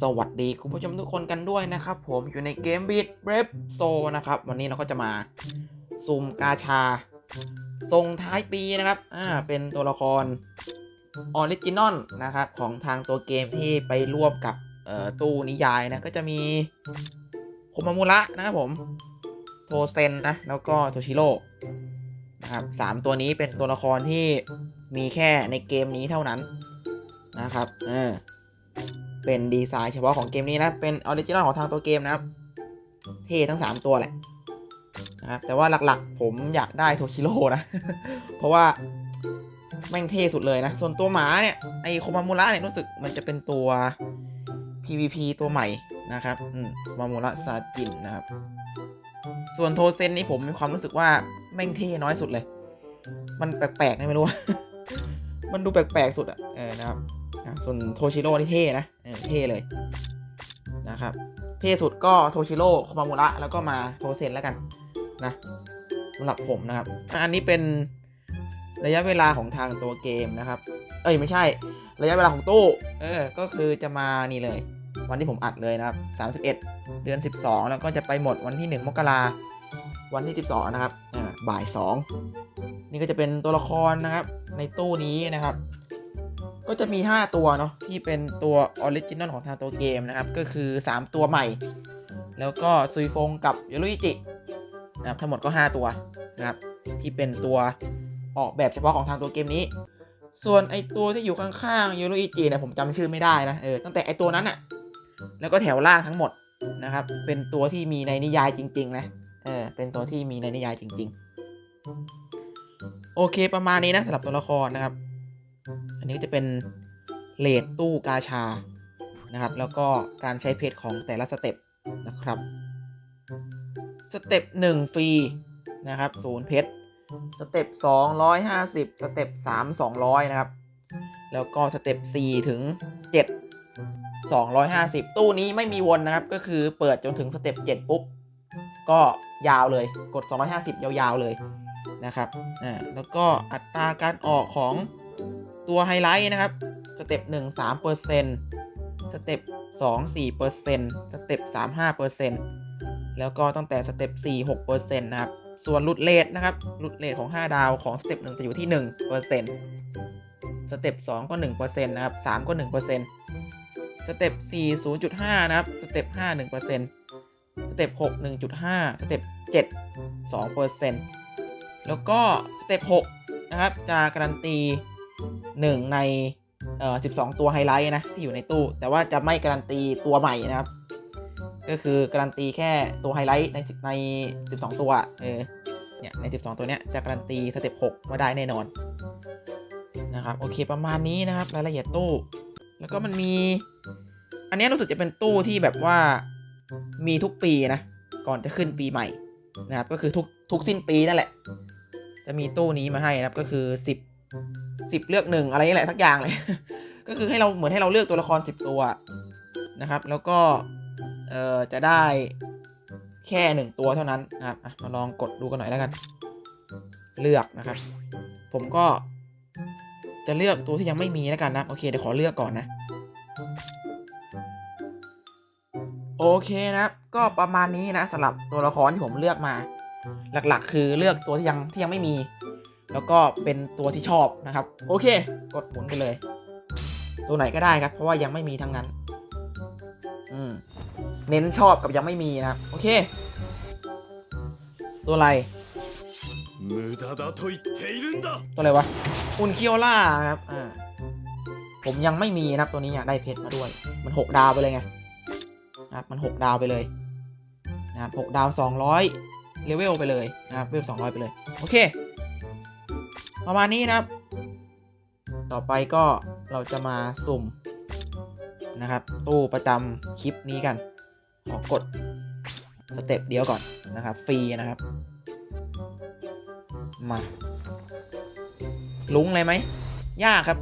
สวัสดีคุณผู้ชมทุกคนกันด้วยนะครับผมอยู่ในเกมบีดเบรฟโซนะครับ วันนี้เราก็จะมาซุ่มกาชาทรงท้ายปีนะครับ อ่า เป็นตัวละครออริจินอลนะครับ ของทางตัวเกมที่ไปร่วมกับตู้นิยายนะก็จะมีโคมามุระนะครับผม โทเซนนะ แล้วก็โทชิโร่นะครับสามตัวนี้เป็นตัวละครที่มีแค่ในเกมนี้เท่านั้นนะครับ เออ เป็นดีไซน์เฉพาะของเกมนี้นะ เป็นออริจินอลของทางตัวเกมนะครับ เท่ทั้ง 3 ตัวแหละนะครับ แต่ว่าหลักๆ ผมอยากได้โทชิโร่นะ เพราะว่าแม่งเท่สุดเลยนะ ส่วนตัวหมาเนี่ย ไอโคมามูระเนี่ยรู้สึกมันจะเป็นตัว PVP ตัวใหม่นะครับอืมโคมามูระซาจินนะครับ ส่วนโทเซนนี่ผมมีความรู้สึกว่าแม่งเท่น้อยสุดเลย มันแปลกๆไม่รู้มันดูแปลกๆสุดอะเออนะครับ ส่วนโทชิโร่นี่เท่นะเท่เลยนะครับ เท่สุดก็โทชิโร่โคมามุระแล้วก็มาโทเซนแล้วกันนะสำหรับผมนะครับ อันนี้เป็นระยะเวลาของทางตัวเกมนะครับ เอ้ยไม่ใช่ ระยะเวลาของตู้ เออ ก็คือจะมานี่เลย วันที่ผมอัดเลยนะครับ 31 เดือน 12 แล้วก็จะไปหมดวันที่ 1 มกราวันที่ 12 นะครับ อ่า บ่าย 2 นี่ก็จะเป็นตัวละครนะครับ ในตู้นี้นะครับ ก็จะมี 5 ตัวเนาะที่เป็นตัวออริจินอลของทางตัวเกมนะครับ ก็คือ 3 ตัวใหม่ แล้วก็ซุยฟงกับยูรุอิจินะครับทั้งหมดก็ 5 ตัวนะครับ ที่เป็นตัวออกแบบเฉพาะของทางตัวเกมนี้ ส่วนไอตัวที่อยู่ข้างๆยูรุอิจิเนี่ยผมจำชื่อไม่ได้นะเออตั้งแต่ไอตัวนั้นอะแล้วก็แถวล่างทั้งหมดนะครับ เป็นตัวที่มีในนิยายจริง ๆ นะเออเป็นตัวที่มีในนิยายจริง ๆ โอเคประมาณนี้นะสำหรับตัวละครนะครับ อันนี้จะเป็นเลทตู้กาชานะครับ แล้วก็การใช้เพชรของแต่ละสเต็ปนะครับสเต็ปหนึ่งฟรีนะครับศูนย์เพชรสเต็ปสองร้อยห้าสิบสเต็ปสามสองร้อยนะครับ แล้วก็สเต็ปสี่ถึงเจ็ดสองร้อยห้าสิบตู้นี้ไม่มีวนนะครับ ก็คือเปิดจนถึงสเต็ปเจ็ดปุ๊บ ก็ยาวเลยกด250ยาวๆเลยนะครับอ่าแล้วก็อัตราการออกของ ตัวไฮไลท์นะครับ สเต็ป1 3เปอร์เซ็นต์สเต็ป2 4เปอร์เซ็นต์สเต็ป3 5เปอร์เซ็นต์แล้วก็ตั้งแต่สเต็ป4 6เปอร์เซ็นต์นะครับ ส่วนลุดเลทนะครับลุดเลทของ5ดาวของสเต็ป1จะอยู่ที่1เปอร์เซ็นต์สเต็ป2ก็1เปอร์เซ็นต์นะครับ3ก็1เปอร์เซ็นต์สเต็ป4 0.5นย์จุดห้านะครับสเต็ป5 1เปอร์เซ็นต์สเต็ป6 1.5สเต็ป7 2เปอร์เซ็นต์แล้วก็สเต็ป6นะครับจะการันตี 1 ในเอ่อ12 ตัวไฮไลท์นะที่อยู่ในตู้ แต่ว่าจะไม่การันตีตัวใหม่นะครับ ก็คือการันตีแค่ตัวไฮไลท์ในใน 12 ตัวเออเนี่ยใน 12 ตัวเนี้ยจะการันตีสเต็ป6มาได้แน่นอนนะครับโอเคประมาณนี้นะครับรายละเอียดตู้ แล้วก็มันมี อันนี้รู้สึกจะเป็นตู้ที่แบบว่ามีทุกปีนะก่อนจะขึ้นปีใหม่นะครับก็คือทุกทุกสิ้นปีนั่นแหละ จะมีตู้นี้มาให้นะครับก็คือ 10 10เลือกหนึ่งอะไรนี่แหละทักอย่างเลย ก็คือให้เราเหมือนให้เราเลือกตัวละคร10ตัวนะครับ แล้วก็เอ่อจะได้แค่หนึ่งตัวเท่านั้นนะครับมาลองกดดูกันหน่อยแล้วกัน เลือกนะครับ ผมก็จะเลือกตัวที่ยังไม่มีแล้วกันนะ โอเคเดี๋ยวขอเลือกก่อนนะ โอเคนะครับ ก็ประมาณนี้นะสำหรับตัวละครที่ผมเลือกมา หลักๆ คือเลือกตัวที่ยังที่ยังไม่มี แล้วก็เป็นตัวที่ชอบนะครับ โอเค กดหมุนไปเลย ตัวไหนก็ได้ครับ เพราะว่ายังไม่มีทั้งนั้น อืม เน้นชอบกับยังไม่มีนะครับ โอเค ตัวอะไร ตัวอะไรวะอุนเคียวล่าครับ อ่า ผมยังไม่มีนะครับ ตัวนี้อยากได้เพชรมาด้วย มันหกดาวไปเลยไงนะครับ มันหกดาวไปเลย นะหกดาวสองร้อยเลเวลไปเลยนะครับเลเวลสองร้อยไปเลย โอเค ประมาณนี้นะครับ ต่อไปก็เราจะมาสุ่มนะครับ ตู้ประจำคลิปนี้กัน ขอกดสเต็ปเดียวก่อนนะครับ ฟรีนะครับ มาลุงเลยไหม ยากครับ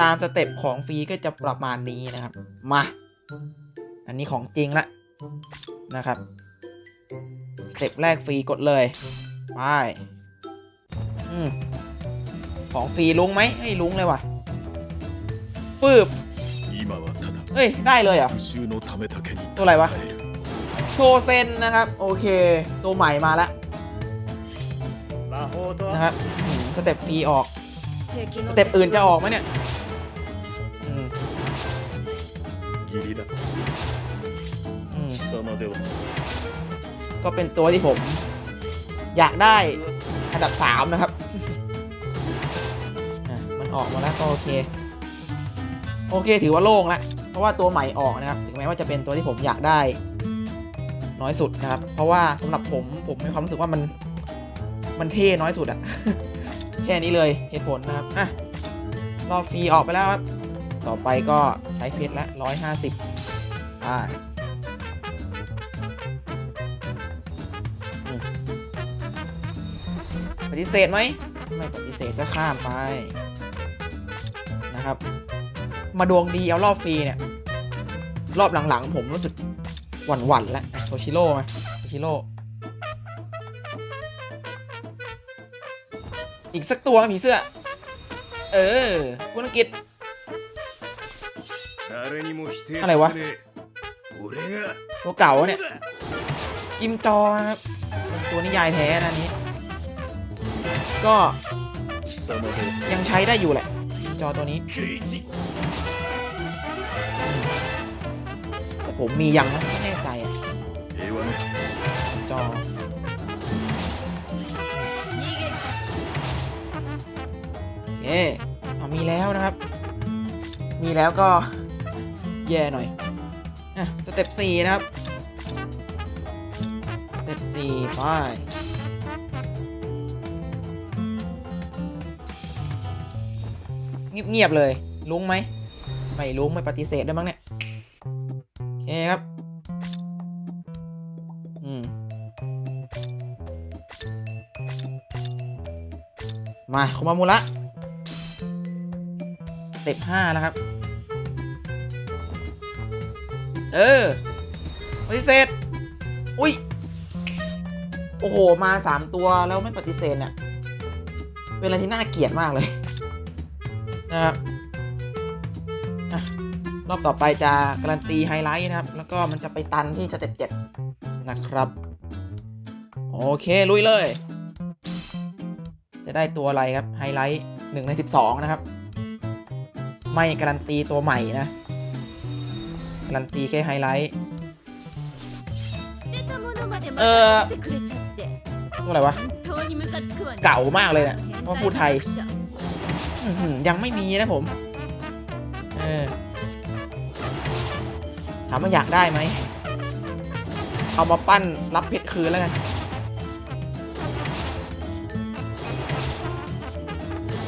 ตามสเต็ปของฟรีก็จะประมาณนี้นะครับ มา อันนี้ของจริงละนะครับ สเต็ปแรกฟรีกดเลย ไป ของฟรีลุงไหมไอ้ลุงเลยว่ะฟืบเฮ้ย ได้เลยเหรอ ตัวอะไรวะ โชเซนนะครับ โอเค ตัวใหม่มาแล้วนะครับสเต็ปฟีออก สเต็ปอื่นจะออกไหมเนี่ยก็เป็นตัวที่ผม อยากได้ อันดับสามนะครับอะมันออกมาแล้วก็โอเค โอเคถือว่าโล่งล้วเพราะว่าตัวใหม่ออกนะครับถึงแม้ว่าจะเป็นตัวที่ผมอยากได้ น้อยสุดนะครับ เพราะว่าสำหรับผมผมมีความรู้สึกว่ามัน มันเท่น้อยสุดอะแค่นี้เลยเหตุผลนะครับอะรอฟรีออกไปแล้วครับต่อไปก็ใช้เพชรละร้อยห้าสิบอ่า ฏิเสธไหมไม่ปฏิเสธก็ข้ามไปนะครับ มาดวงดีเอารอบฟรีเนี่ย รอบหลังๆ ผมรู้สึกหวั่นๆแล้วโซชิโร่ไหมโซชิโร่อีกสักตัวมีเสื้อ เออคุณอังกฤษอะไรวะตัวเก่าเนี่ยกิมจอครับตัวนิยายแท้นะนี้ ก็ยังใช้ได้อยู่แหละ จอตัวนี้ แต่ผมมียังนะไม่แน่ใจอะจอเอ๊เอามีแล้วนะครับ มีแล้วก็แย่หน่อยอะสเต็ปสี่นะครับสเต็ปสี่ไป เงียบๆเลย ลุงไหม ไม่ลุงไม่ปฏิเสธได้มั้งเนี่ยโอเคครับ อืม มาคุมามุระเต็ปห้าแล้วครับ เออปฏิเสธ อุ้ย โอ้โห มาสามตัวแล้วไม่ปฏิเสธเนี่ย เป็นอะไรที่น่าเกลียดมากเลย นะครับรอบต่อไปจะการันตีไฮไลท์นะครับ แล้วก็มันจะไปตันที่สเต็ปเจ็ดนะครับ โอเค ลุยเลย จะได้ตัวอะไรครับ ไฮไลท์หนึ่งในสิบสองนะครับ ไม่การันตีตัวใหม่นะ การันตีแค่ไฮไลท์ เออตัวอะไรวะ เก่ามากเลยเนะี่ยเพราพูดไทย ยังไม่มีนะผม เออถามว่าอยากได้ไหม เอามาปั้นรับเพชรคืนแล้วกัน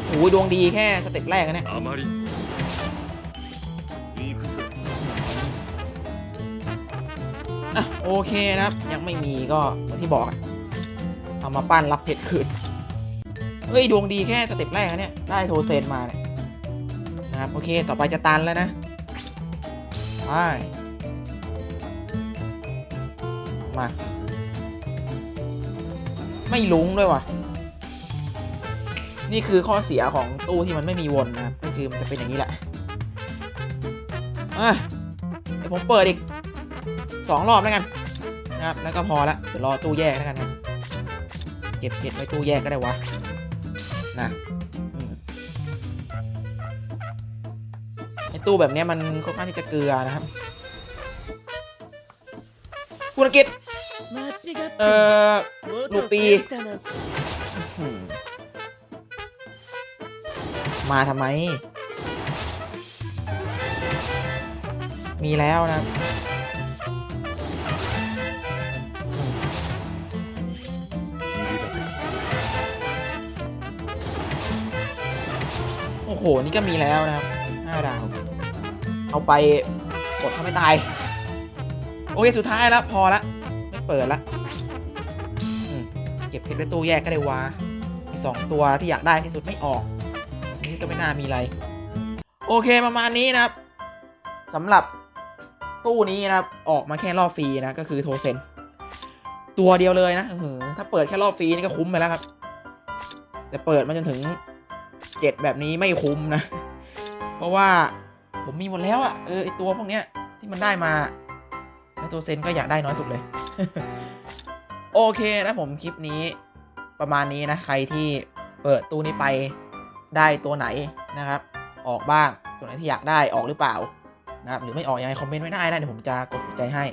โอ้ยดวงดีแค่สเต็ปแรกนะเนี่ยโอเคนะครับ ยังไม่มีก็ที่บอกเอามาปั้นรับเพชรคืน เฮ้ย ดวงดีแค่สเต็ปแรกนะเนี่ย ได้โทเซนมาเนี่ยนะครับ โอเค ต่อไปจะตันแล้วนะไปมา ไม่ลุ้งด้วยว่ะ นี่คือข้อเสียของตู้ที่มันไม่มีวนนะครับ ก็คือมันจะเป็นอย่างนี้แหละอะเดี๋ยวผมเปิดอีกสองรอบแล้วกันนะครับ แล้วก็พอละ เดี๋ยวรอตู้แยกแล้วกันครับ เก็บเก็บไว้ตู้แยกก็ได้วะ นะไอตู้แบบนี้มันค่อนข้างที่จะเกลือนะครับ คุณอักิษเอ่อลูปีมาทำไม มีแล้วนะ อ้โห นี่ก็มีแล้วนะครับห้าดาว เอาไปกดทำให้ตาย โอเค สุดท้ายแล้วพอละ ไม่เปิดละเก็บเพชรไว้ตู้แยกก็ได้วะมีสองตัวที่อยากได้ที่สุดไม่ออกนนี้ก็ไม่น่ามีอะไร โอเคประมาณนี้นะครับสำหรับตู้นี้นะครับ ออกมาแค่รอบฟรีนะ ก็คือโทเซนตัวเดียวเลยนะถ้าเปิดแค่รอบฟรีนี่ก็คุ้มไปแล้วครับ แต่เปิดมาจนถึง เจ็ดแบบนี้ไม่คุ้มนะ เพราะว่าผมมีหมดแล้วอะเออไอตัวพวกเนี้ยที่มันได้มาแล้วตัวเซนก็อยากได้น้อยสุดเลย โอเคนะผมคลิปนี้ประมาณนี้นะ ใครที่เปิดตู้นี้ไปได้ตัวไหนนะครับ ออกบ้างตัวไหนที่อยากได้ออกหรือเปล่านะครับหรือไม่ออกยังไงคอมเมนต์ไว้ได้นะเดี๋ยวผมจะกดใจให้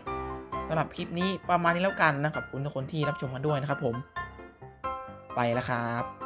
สำหรับคลิปนี้ประมาณนี้แล้วกันนะขอบคุณทุกคนที่รับชมกันด้วยนะครับผมไปแล้วครับ